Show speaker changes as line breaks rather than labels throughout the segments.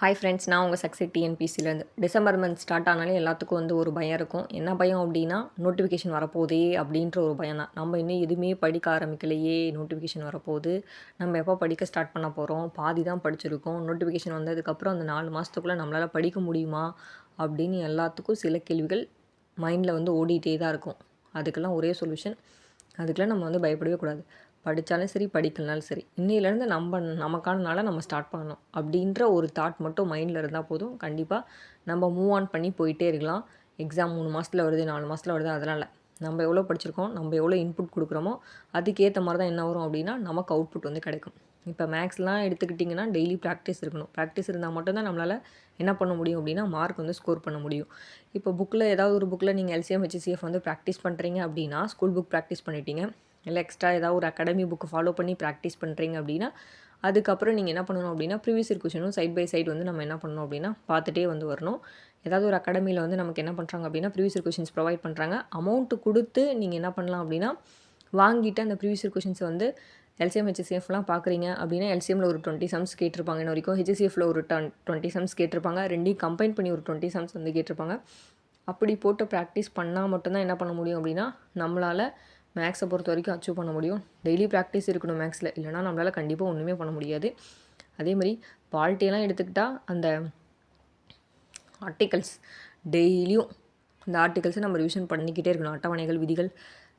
Hi friends நான் உங்கள் success டிஎன்பிசிலேருந்து டிசம்பர் மந்த் ஸ்டார்ட் ஆனாலே எல்லாத்துக்கும் வந்து ஒரு பயம் இருக்கும். என்ன பயம் அப்படின்னா நோட்டிஃபிகேஷன் வரப்போதே அப்படின்ற ஒரு பயம் தான். நம்ம இன்னும் எதுவுமே படிக்க ஆரம்பிக்கலையே நோட்டிஃபிகேஷன் வரப்போகுது. நம்ம எப்போ படிக்க ஸ்டார்ட் பண்ண போகிறோம் பாதி தான் படிச்சிருக்கோம். நோட்டிஃபிகேஷன் வந்ததுக்கப்புறம் அந்த நாலு மாதத்துக்குள்ளே நம்மளால் படிக்க முடியுமா? அப்படின்னு எல்லாத்துக்கும் சில கேள்விகள் மைண்டில் வந்து ஓடிட்டே தான் இருக்கும். அதுக்கெல்லாம் ஒரே சொல்யூஷன் அதுக்கெலாம் நம்ம வந்து பயப்படவே கூடாது. படித்தாலும் சரி படிக்கலனாலும் சரி இன்னிலேருந்து நம்ம நமக்கான நாளை நம்ம ஸ்டார்ட் பண்ணணும். அப்படின்ற ஒரு தாட் மட்டும் மைண்டில் இருந்தால் போதும். கண்டிப்பாக நம்ம மூவ் ஆன் பண்ணி போயிட்டே இருக்கலாம். எக்ஸாம் மூணு மாதத்தில் வருது நாலு மாதத்தில் வருது அதெல்லாம் இல்லை நம்ம எவ்வளோ படிச்சிருக்கோம் நம்ம எவ்வளோ இன்புட் கொடுக்குறோமோ அதுக்கேற்ற மாதிரி தான் என்ன வரும் அப்படின்னா நமக்கு அவுட்புட் வந்து கிடைக்கும். இப்போ மேக்ஸ்லாம் எடுத்துக்கிட்டிங்கன்னா டெய்லி ப்ராக்டிஸ் இருக்கணும். ப்ராக்டிஸ் இருந்தால் மட்டும்தான் நம்மளால் என்ன பண்ண முடியும் அப்படின்னா மார்க் வந்து ஸ்கோர் பண்ண முடியும். இப்போ புக்கில் ஏதாவது ஒரு புக்கில் நீங்கள் எல்சிஎம் ஹெச்சிசிஎஃப் வந்து ப்ராக்டிஸ் பண்ணுறீங்க அப்படின்னா ஸ்கூல் புக் ப்ராக்டிஸ் பண்ணிட்டீங்க. இல்லை எக்ஸ்ட்ரா ஏதாவது ஒரு அகாடமி புக்கு ஃபாலோ பண்ணி ப்ராக்டிஸ் பண்ணுறீங்க அப்படின்னா அதுக்கப்புறம் நீங்கள் என்ன பண்ணணும் அப்படின்னா ப்ரீவியஸ் இயர் கொஷனும் சைட் பை சைடு வந்து நம்ம என்ன பண்ணணும் அப்படின்னா பார்த்துட்டே வந்து வரணும். ஏதாவது ஒரு அகாடமியில் வந்து நமக்கு என்ன பண்ணுறாங்க அப்படின்னா ப்ரீவியஸ் இயர் கொஷின்ஸ் ப்ரொவைட் பண்ணுறாங்க அமௌண்ட்டு கொடுத்து நீங்கள் என்ன பண்ணலாம் அப்படின்னா வாங்கிட்டு அந்த ப்ரீவியஸ் இயர் கொஷின்ஸை வந்து எல்சிஎம் ஹெச்சிசிஎஃப்லாம் பார்க்குறீங்க அப்படின்னா எல்சிஎம்மில் ஒரு டுவெண்ட்டி சம்ஸ் கேட்டிருப்பாங்க இன்ன வரைக்கும். ஹெச்சிசிஎஃப்ல ஒரு டன் டுவெண்ட்டி சம்ஸ் கேட்டிருப்பாங்க. ரெண்டையும் கம்பைன் பண்ணி ஒரு டுவெண்ட்டி சம்ஸ் வந்து கேட்டிருப்பாங்க. அப்படி போட்டு ப்ராக்டிஸ் பண்ணால் மட்டும்தான் என்ன பண்ண முடியும் அப்படின்னா நம்மளால் மேக்ஸை பொறுத்த வரைக்கும் அச்சீவ் பண்ண முடியும். டெய்லி ப்ராக்டிஸ் இருக்கணும் மேக்ஸில் இல்லைனா நம்மளால் கண்டிப்பாக ஒன்றுமே பண்ண முடியாது. அதே மாதிரி பால்ட்டியெல்லாம் எடுத்துக்கிட்டால் அந்த ஆர்டிகல்ஸ் டெய்லியும் இந்த ஆர்டிகல்ஸை நம்ம ரிவிஷன் பண்ணிக்கிட்டே இருக்கணும். அட்டவணைகள் விதிகள்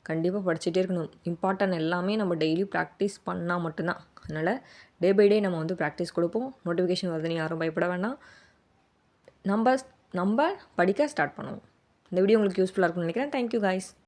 கண்டிப்பாக படிச்சுட்டே இருக்கணும். இம்பார்ட்டன் எல்லாமே நம்ம டெய்லி ப்ராக்டிஸ் பண்ணால் மட்டும்தான். அதனால் டே பை டே நம்ம வந்து ப்ராக்டிஸ் கொடுப்போம். நோட்டிஃபிகேஷன் வருதுன்னு யாரும் பயப்பட வேண்டாம். நம்ம நம்ம படிக்க ஸ்டார்ட் பண்ணுவோம். இந்த வீடியோ உங்களுக்கு யூஸ்ஃபுல்லாக இருக்கும்னு நினைக்கிறேன். Thank you guys